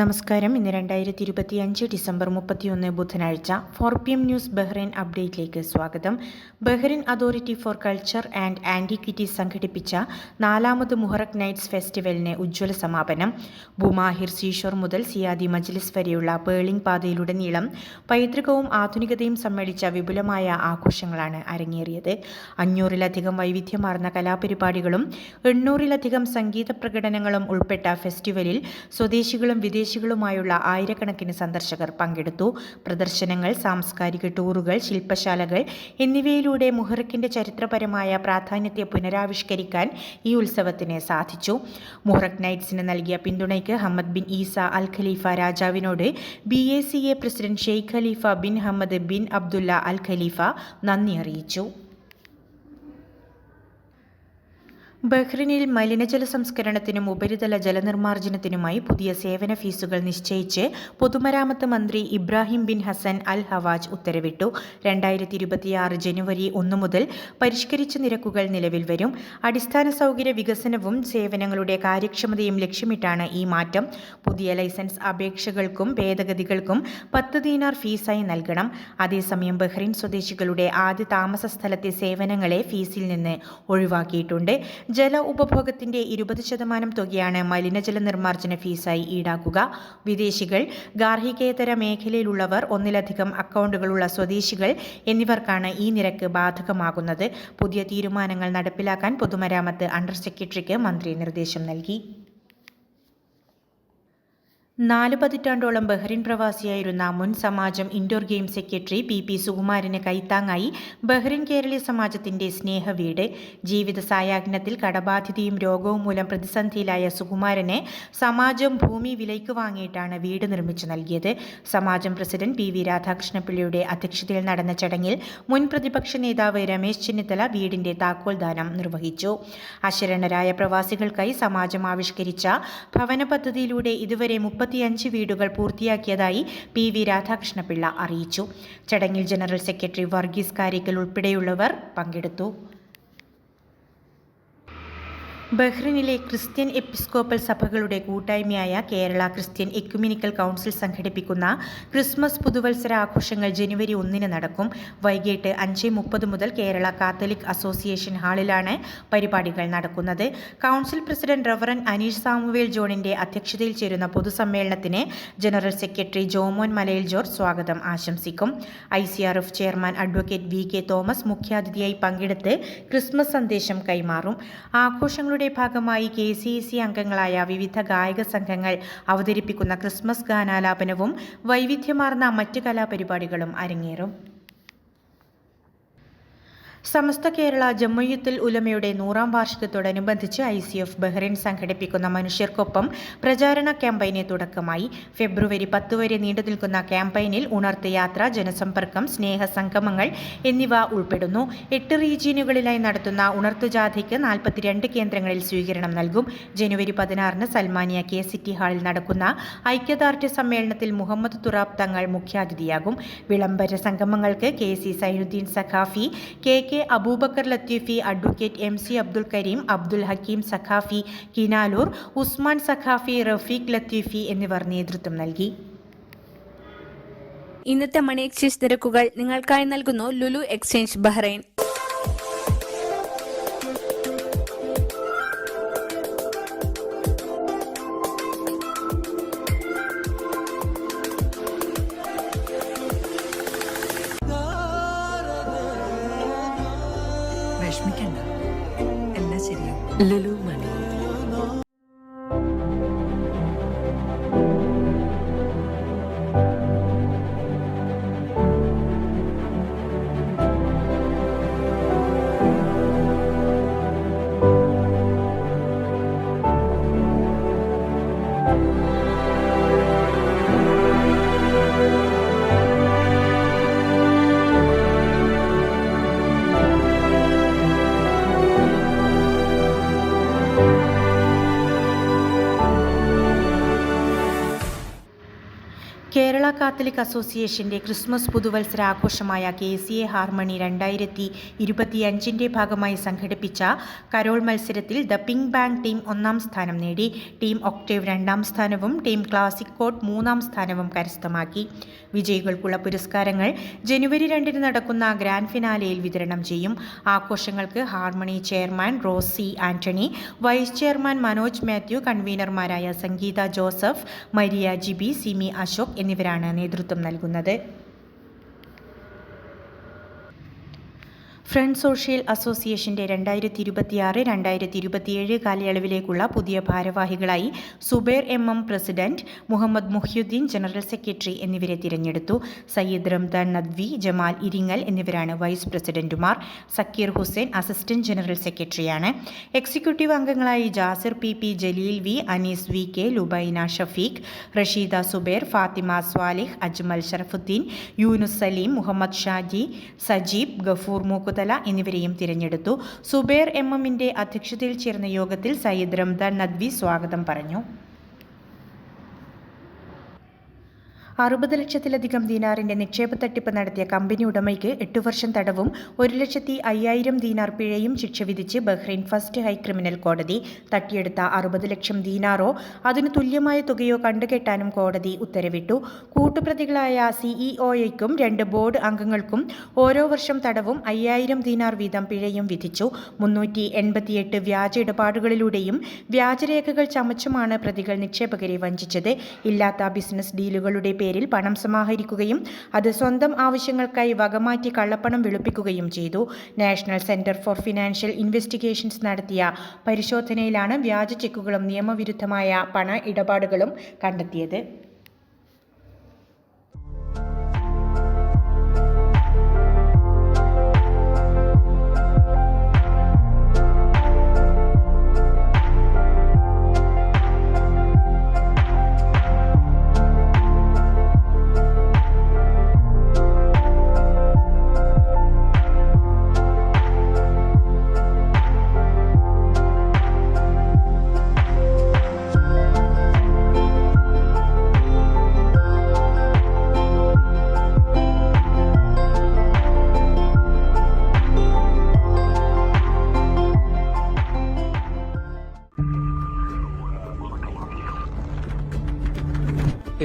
നമസ്കാരം. ഇന്ന് രണ്ടായിരത്തി ഇരുപത്തി അഞ്ച് ഡിസംബർ മുപ്പത്തിയൊന്ന് ബുധനാഴ്ച four P M news Bahrain അപ്ഡേറ്റിലേക്ക് സ്വാഗതം. Bahrain authority for culture and antiquities സംഘടിപ്പിച്ച നാലാമത് മുഹറക് നൈറ്റ്സ് ഫെസ്റ്റിവലിന് ഉജ്ജ്വല സമാപനം. ബുമാഹിർ സീഷോർ മുതൽ സിയാദി മജ്ലിസ് വരെയുള്ള പേളിംഗ് പാതയിലുടനീളം പൈതൃകവും ആധുനികതയും സമ്മേളിച്ച വിപുലമായ ആഘോഷങ്ങളാണ് അരങ്ങേറിയത്. അഞ്ഞൂറിലധികം വൈവിധ്യമാർന്ന കലാപരിപാടികളും എണ്ണൂറിലധികം സംഗീത പ്രകടനങ്ങളും ഉൾപ്പെട്ട ഫെസ്റ്റിവലിൽ സ്വദേശികളും വിദേശികളുമായുള്ള ആയിരക്കണക്കിന് സന്ദർശകർ പങ്കെടുത്തു. പ്രദർശനങ്ങൾ സാംസ്കാരിക ടൂറുകൾ ശില്പശാലകൾ എന്നിവയിലൂടെ മുഹറക്കിന്റെ ചരിത്രപരമായ പ്രാധാന്യത്തെ പുനരാവിഷ്കരിക്കാൻ ഈ ഉത്സവത്തിന് സാധിച്ചു. മുഹറക് നൈറ്റ്സിന് നൽകിയ പിന്തുണയ്ക്ക് Hamad bin Isa Al Khalifa രാജാവിനോട് B A C A president Sheikh Khalifa bin Hamad bin Abdullah Al Khalifa നന്ദി അറിയിച്ചു. ബഹ്റിനിൽ മലിനജല സംസ്കരണത്തിനും ഉപരിതല ജലനിർമ്മാർജനത്തിനുമായി പുതിയ സേവന ഫീസുകൾ നിശ്ചയിച്ച് പൊതുമരാമത്ത് മന്ത്രി Ibrahim bin Hassan Al Hawaj ഉത്തരവിട്ടു. രണ്ടായിരത്തി ഇരുപത്തിയാറ് ജനുവരി ഒന്ന് മുതൽ പരിഷ്കരിച്ച നിരക്കുകൾ നിലവിൽ വരും. അടിസ്ഥാന സൗകര്യ വികസനവും സേവനങ്ങളുടെ കാര്യക്ഷമതയും ലക്ഷ്യമിട്ടാണ് ഈ മാറ്റം. പുതിയ ലൈസൻസ് അപേക്ഷകൾക്കും ഭേദഗതികൾക്കും പത്ത് ദീനാർ ഫീസായി നൽകണം. അതേസമയം ബഹ്റിൻ സ്വദേശികളുടെ ആദ്യ താമസ സ്ഥലത്തെ സേവനങ്ങളെ ഫീസിൽ നിന്ന് ഒഴിവാക്കിയിട്ടുണ്ട്. ജല ഉപഭോഗത്തിന്റെ ഇരുപത് ശതമാനം തുകയാണ് മലിനജല നിർമ്മാർജന ഫീസായി ഈടാക്കുക. വിദേശികൾ ഗാർഹികേതര മേഖലയിലുള്ളവർ ഒന്നിലധികം അക്കൗണ്ടുകളുള്ള സ്വദേശികൾ എന്നിവർക്കാണ് ഈ നിരക്ക് ബാധകമാകുന്നത്. പുതിയ തീരുമാനങ്ങൾ നടപ്പിലാക്കാൻ പൊതുമരാമത്ത് അണ്ടർ സെക്രട്ടറിക്ക് മന്ത്രി നിർദ്ദേശം നൽകി. നാല് പതിറ്റാണ്ടോളം ബഹ്റിൻ പ്രവാസിയായിരുന്ന മുൻ Samajam indoor game secretary P P സുകുമാരന് കൈത്താങ്ങായി ബഹ്റിൻ കേരളീയ സമാജത്തിന്റെ സ്നേഹവീട് ജീവിത സായാഹ്നത്തിൽ കടബാധിതയും രോഗവും മൂലം പ്രതിസന്ധിയിലായ സുകുമാരനെ സമാജം ഭൂമി വിലയ്ക്ക് വാങ്ങിയിട്ടാണ് വീട് നിർമ്മിച്ചു നൽകിയത്. സമാജം പ്രസിഡന്റ് പി വി രാധാകൃഷ്ണപിള്ളയുടെ അധ്യക്ഷതയിൽ നടന്ന ചടങ്ങിൽ മുൻ പ്രതിപക്ഷ നേതാവ് രമേശ് ചെന്നിത്തല വീടിന്റെ താക്കോൽ ദാനം നിർവഹിച്ചു. അശരണരായ പ്രവാസികൾക്കായി സമാജം ആവിഷ്കരിച്ച ഭവന പദ്ധതിയിലൂടെ ഇതുവരെ മുപ്പത്തി മുപ്പത്തിയഞ്ച് വീടുകൾ പൂർത്തിയാക്കിയതായി പി വി രാധാകൃഷ്ണപിള്ള അറിയിച്ചു. ചടങ്ങിൽ ജനറൽ സെക്രട്ടറി വർഗീസ് കാരിക്കൽ ഉൾപ്പെടെയുള്ളവർ പങ്കെടുത്തു. ബഹ്റിനിലെ ക്രിസ്ത്യൻ എപ്പിസ്കോപ്പൽ സഭകളുടെ കൂട്ടായ്മയായ കേരള ക്രിസ്ത്യൻ എക്യുമിനിക്കൽ കൗൺസിൽ സംഘടിപ്പിക്കുന്ന ക്രിസ്മസ് പുതുവത്സര ആഘോഷങ്ങൾ ജനുവരി ഒന്നിന് നടക്കും. വൈകിട്ട് അഞ്ച് മുപ്പത് മുതൽ കേരള കാത്തലിക് അസോസിയേഷൻ ഹാളിലാണ് പരിപാടികൾ നടക്കുന്നത്. Council president reverend Aneesh Samuel ജോണിന്റെ അധ്യക്ഷതയിൽ ചേരുന്ന പൊതുസമ്മേളനത്തിന് general secretary Jomon Malayil George സ്വാഗതം ആശംസിക്കും. I C R F chairman advocate V K Thomas മുഖ്യാതിഥിയായി പങ്കെടുത്ത് ക്രിസ്മസ് സന്ദേശം കൈമാറും. ആഘോഷങ്ങളുടെ പരിപാടിയുടെ ഭാഗമായി കെ സി സി അംഗങ്ങളായ വിവിധ ഗായക സംഘങ്ങൾ അവതരിപ്പിക്കുന്ന ക്രിസ്മസ് ഗാനാലാപനവും വൈവിധ്യമാർന്ന മറ്റ് കലാപരിപാടികളും അരങ്ങേറും. സമസ്ത കേരള ജമ്മുയുത്തിൽ ഉലമയുടെ നൂറാം വാർഷികത്തോടനുബന്ധിച്ച് ഐ സി എഫ് ബഹ്റൈൻ സംഘടിപ്പിക്കുന്ന മനുഷ്യർക്കൊപ്പം പ്രചാരണ ക്യാമ്പയിന് തുടക്കമായി. ഫെബ്രുവരി പത്ത് വരെ നീണ്ടു നിൽക്കുന്ന ക്യാമ്പയിനിൽ ഉണർത്ത് യാത്ര ജനസമ്പർക്കം സ്നേഹ സംഗമങ്ങൾ എന്നിവ ഉൾപ്പെടുന്നു. എട്ട് റീജിയനുകളിലായി നടത്തുന്ന ഉണർത്ത് ജാഥയ്ക്ക് നാൽപ്പത്തിരണ്ട് കേന്ദ്രങ്ങളിൽ സ്വീകരണം നൽകും. ജനുവരി പതിനാറിന് സൽമാനിയ കെ സിറ്റി ഹാളിൽ നടക്കുന്ന ഐക്യദാർഢ്യ സമ്മേളനത്തിൽ മുഹമ്മദ് തുറാബ് തങ്ങൾ മുഖ്യാതിഥിയാകും. വിളംബര സംഗമങ്ങൾക്ക് K C Zainuddin Saqafi K K Abubakar Latheefi advocate M C Abdul Kareem Abdul Hakeem Saqafi Kinalur Usman Saqafi Rafeeq Latheefi എന്നിവർ നേതൃത്വം നൽകി. ഇന്നത്തെ മണി എക്സ്ചേഞ്ച് നിരക്കുകൾ നിങ്ങൾക്കായി നൽകുന്നു ലുലു എക്സ്ചേഞ്ച് ബഹ്റൈൻ. ശരിയാവും ലുലു കാത്തലിക് അസോസിയേഷന്റെ ക്രിസ്മസ് പുതുവത്സര ആഘോഷമായ കെ സി എ ഹാർമണി രണ്ടായിരത്തി ഇരുപത്തിയഞ്ചിന്റെ ഭാഗമായി സംഘടിപ്പിച്ച കരോൾ മത്സരത്തിൽ ദ പിങ്ക് ബാങ്ക് ടീം ഒന്നാം സ്ഥാനം നേടി. ടീം ഒക്ടേവ് രണ്ടാം സ്ഥാനവും ടീം ക്ലാസിക് കോട്ട് മൂന്നാം സ്ഥാനവും കരസ്ഥമാക്കി. വിജയികൾക്കുള്ള പുരസ്കാരങ്ങൾ ജനുവരി രണ്ടിന് നടക്കുന്ന ഗ്രാൻഡ് ഫിനാലയിൽ വിതരണം ചെയ്യും. ആഘോഷങ്ങൾക്ക് harmony chairman Rose Antony vice chairman Manoj Mathew കൺവീനർമാരായ Sangeetha Joseph Maria Jibi Simi Ashok എന്നിവരാണ് നേതൃത്വം നൽകുന്നത് ഫ്രണ്ട് സോഷ്യൽ അസോസിയേഷന്റെ രണ്ടായിരത്തി ഇരുപത്തിയാറ് രണ്ടായിരത്തി ഇരുപത്തിയേഴ് കാലയളവിലേക്കുള്ള പുതിയ ഭാരവാഹികളായി Zubair M M president Muhammad Muhyudheen general secretary എന്നിവരെ തിരഞ്ഞെടുത്തു. സയ്യിദ് റംദാൻ നദ്വി ജമാൽ ഇരിങ്ങൽ എന്നിവരാണ് വൈസ് പ്രസിഡന്റുമാർ. സക്കീർ ഹുസൈൻ അസിസ്റ്റന്റ് ജനറൽ സെക്രട്ടറിയാണ്. എക്സിക്യൂട്ടീവ് അംഗങ്ങളായി Jasir P P Jaleel V Anees V K Lubaina Shafeeq Rasheeda Zubair Fathima Swalih Ajmal Sharafudheen Yunus Saleem Muhammad Shaji Sajeeb Gafoor Mookkuthala എന്നിവരെയും തിരഞ്ഞെടുത്തു. Zubair M എമ്മിന്റെ അധ്യക്ഷതയിൽ ചേർന്ന യോഗത്തിൽ സയ്യിദ് റംദാൻ നദ്വി സ്വാഗതം പറഞ്ഞു. അറുപത് ലക്ഷത്തിലധികം ദീനാറിന്റെ നിക്ഷേപ തട്ടിപ്പ് നടത്തിയ കമ്പനി ഉടമയ്ക്ക് എട്ടു വർഷം തടവും ഒരു ലക്ഷത്തി അയ്യായിരം ദീനാർ പിഴയും ശിക്ഷ വിധിച്ച് ബഹ്റൈൻ ഫസ്റ്റ് ഹൈ ക്രിമിനൽ കോടതി തട്ടിയെടുത്ത അറുപത് ലക്ഷം ദീനാറോ അതിന് തുല്യമായ തുകയോ കണ്ടുകെട്ടാനും കോടതി ഉത്തരവിട്ടു. കൂട്ടുപ്രതികളായ സിഇഒയ്ക്കും രണ്ട് ബോർഡ് അംഗങ്ങൾക്കും ഓരോ വർഷം തടവും അയ്യായിരം ദീനാർ വീതം പിഴയും വിധിച്ചു. മുന്നൂറ്റി എൺപത്തിയെട്ട് വ്യാജ ഇടപാടുകളിലൂടെയും വ്യാജരേഖകൾ ചമച്ചുമാണ് പ്രതികൾ നിക്ഷേപകരെ വഞ്ചിച്ചത്. ഇല്ലാത്ത ബിസിനസ് ഡീലുകളുടെ പേരിൽ പണം സമാഹരിക്കുകയും അത് സ്വന്തം ആവശ്യങ്ങൾക്കായി വകമാറ്റി കള്ളപ്പണം വെളുപ്പിക്കുകയും ചെയ്തു. National centre for financial investigations നടത്തിയ പരിശോധനയിലാണ് വ്യാജ ചെക്കുകളും നിയമവിരുദ്ധമായ പണ ഇടപാടുകളും കണ്ടെത്തിയത്.